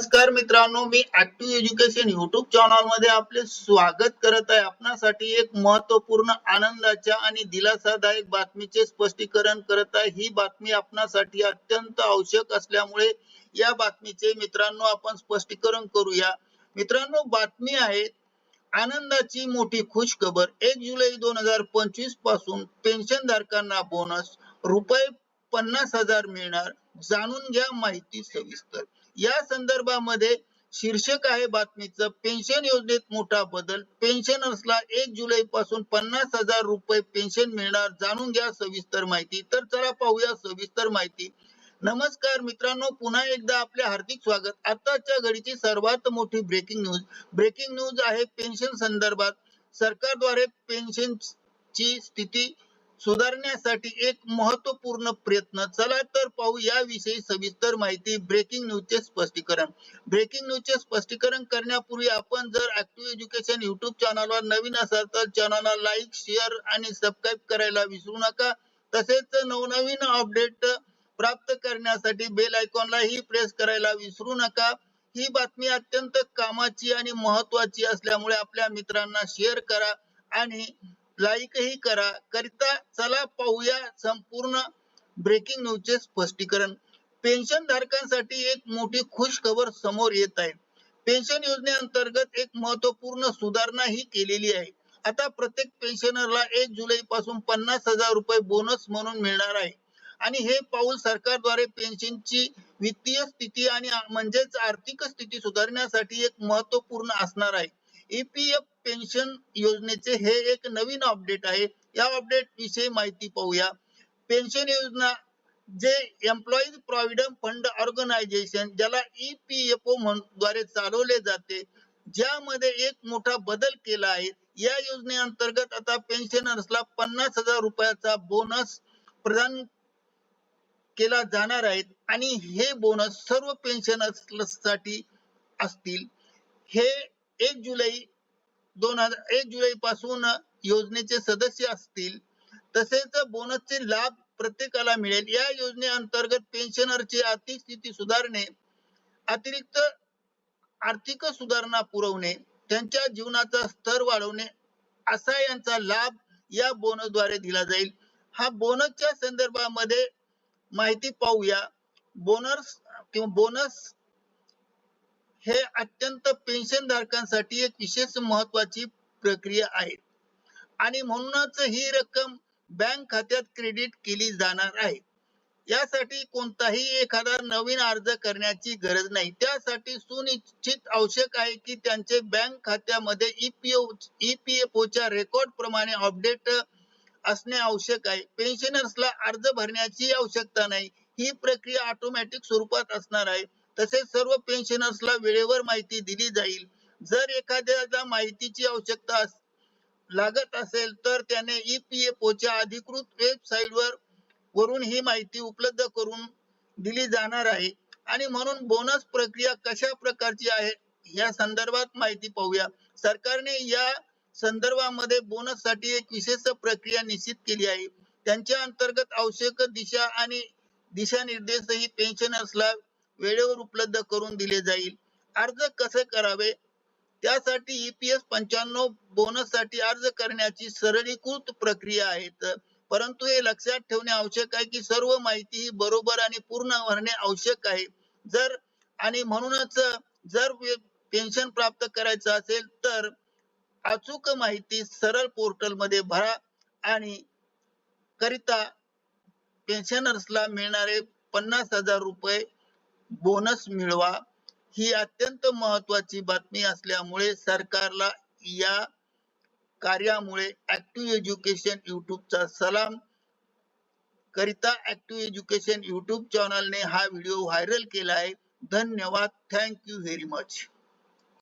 नमस्कार मित्रांनो मी ऍक्टिव्ह एज्युकेशन युट्यूब चॅनलमध्ये आपले स्वागत करत आहे. आपणासाठी एक महत्त्वपूर्ण आनंदाच्या आणि दिलासादायक बातमीचे स्पष्टीकरण करत आहे. ही बातमी आपणासाठी अत्यंत आवश्यक असल्यामुळे या बातमीचे मित्रांनो आपण स्पष्टीकरण करूया. मित्रांनो बातमी आहे आनंदाची मोठी खुश खबर. एक जुलै दोन हजार पंचवीसपासून पेन्शन धारकांना बोनस रुपये पन्नास हजार मिळणार. जाणून घ्या माहिती सविस्तर. या संदर्भामध्ये शीर्षक आहे बातमीचं. पेन्शन योजनेत मोठा बदल. पेन्शनर्सला एक जुलै पासून पन्नास हजार रुपये पेन्शन मिळणार. जाणून घ्या सविस्तर माहिती. तर चला पाहूया सविस्तर माहिती. नमस्कार मित्रांनो पुन्हा एकदा आपले हार्दिक स्वागत. आताच्या घडीची सर्वात मोठी ब्रेकिंग न्यूज ब्रेकिंग न्यूज आहे पेन्शन संदर्भात. सरकारद्वारे पेन्शन ची स्थिती सुधारण्यासाठी एक महत्त्वपूर्ण प्रयत्न. चला तर पाहू याविषयी सविस्तर माहिती. ब्रेकिंग न्यूजचे स्पष्टीकरण. ब्रेकिंग न्यूजचे स्पष्टीकरण करण्यापूर्वी आपण जर ऍक्टिव्ह एज्युकेशन युट्यूब चॅनलवर नवीन असाल तर चॅनलला लाईक शेअर आणि सबस्क्राईब करायला विसरू नका. तसेच नवनवीन अपडेट प्राप्त करण्यासाठी बेल आयकॉनला ही प्रेस करायला विसरू नका. ही बातमी अत्यंत कामाची आणि महत्वाची असल्यामुळे आपल्या मित्रांना शेअर करा आणि लाईकही करा. करिता चला पाहूया संपूर्ण ब्रेकिंग न्यूजचे स्पष्टीकरण. पेन्शन धारकांसाठी एक मोठी खुश खबर समोर येत आहे. पेन्शन योजनेअंतर्गत एक महत्त्वपूर्ण सुधारणा ही केलेली आहे. आता प्रत्येक पेन्शनरला एक जुलै पासून पन्नास हजार रुपये बोनस म्हणून मिळणार आहे. आणि हे पाऊल सरकारद्वारे पेन्शनची वित्तीय स्थिती आणि म्हणजेच आर्थिक स्थिती सुधारण्यासाठी एक महत्त्वपूर्ण असणार आहे. ईपीएफ पेन्शन योजनेचे हे एक नवीन अपडेट आहे. या अपडेट विषयी माहिती पाहूया. पेन्शन योजना जे एम्प्लॉईज प्रॉव्हिडंट फंड ऑर्गनायझेशन ज्याला ईपीएफओ द्वारे चालवले जाते ज्यामध्ये एक मोठा बदल केला आहे. या योजनेअंतर्गत आता पेन्शनर्सला पन्नास हजार रुपयाचा बोनस प्रदान केला जाणार आहे. आणि हे बोनस सर्व पेन्शनर्ससाठी असतील. हे एक जुलै दोन हजार एक जुलै पासून योजनेचे सदस्य असतील. तसेच बोनसचे लाभ प्रत्येकाला मिळेल. या योजनेअंतर्गत पेन्शनरची आर्थिक स्थिती सुधारणे अतिरिक्त आर्थिक सुधारणा पुरवणे त्यांच्या जीवनाचा स्तर वाढवणे असा यांचा लाभ या बोनसद्वारे दिला जाईल. हा बोनसच्या संदर्भामध्ये माहिती पाहूया. बोनस किंवा बोनस हे अत्यंत पेन्शन धारकांसाठी एक विशेष महत्वाची प्रक्रिया आहे. आणि म्हणूनच ही रक्कम बँक खात्यात क्रेडिट केली जाणार आहे. यासाठी कोणताही एखादा नवीन अर्ज करण्याची गरज नाही. त्यासाठी सुनिश्चित आवश्यक आहे की त्यांचे बँक खात्यामध्ये ईपीओ ईपीएफओच्या रेकॉर्ड प्रमाणे अपडेट असणे आवश्यक आहे. पेन्शनर्सला अर्ज भरण्याची आवश्यकता नाही. ही प्रक्रिया ऑटोमॅटिक स्वरूपात असणार आहे. तसेच सर्व पेन्शनर्सला वेळेवर माहिती दिली जाईल. जर एखाद्याला माहितीची आवश्यकता लागत असेल तर त्याने ईपीएफओ च्या अधिकृत वेबसाईट वर वरून ही माहिती उपलब्ध करून दिली जाणार आहे. आणि म्हणून बोनस प्रक्रिया कशा प्रकारची आहे या संदर्भात माहिती पाहूया. सरकारने या संदर्भामध्ये बोनससाठी एक विशेष प्रक्रिया निश्चित केली आहे. त्यांच्या अंतर्गत आवश्यक दिशा आणि दिशानिर्देशही पेन्शनर्सला वेळेवर उपलब्ध करून दिले जाईल. अर्ज कसे करावे? त्यासाठी ईपीएस पंच्याण्णव बोनससाठी अर्ज करण्याची सरळीकृत प्रक्रिया आहे परंतु हे लक्षात ठेवणे आवश्यक आहे की सर्व माहिती ही बरोबर आणि पूर्ण भरणे आवश्यक आहे. जर आणि म्हणूनच जर पेन्शन प्राप्त करायचं असेल तर अचूक माहिती सरळ पोर्टलमध्ये भरा आणि करिता पेन्शनर्सला मिळणारे पन्नास हजार रुपये बोनस मिळवा ही अत्यंत महत्वाची बातमी असल्यामुळे सरकारला या कार्यामुळे ऍक्टिव्ह एज्युकेशन युट्यूबचा सलाम. करिता ऍक्टिव्ह एज्युकेशन युट्यूब चॅनलने हा व्हिडिओ व्हायरल केला आहे. धन्यवाद. Thank you very much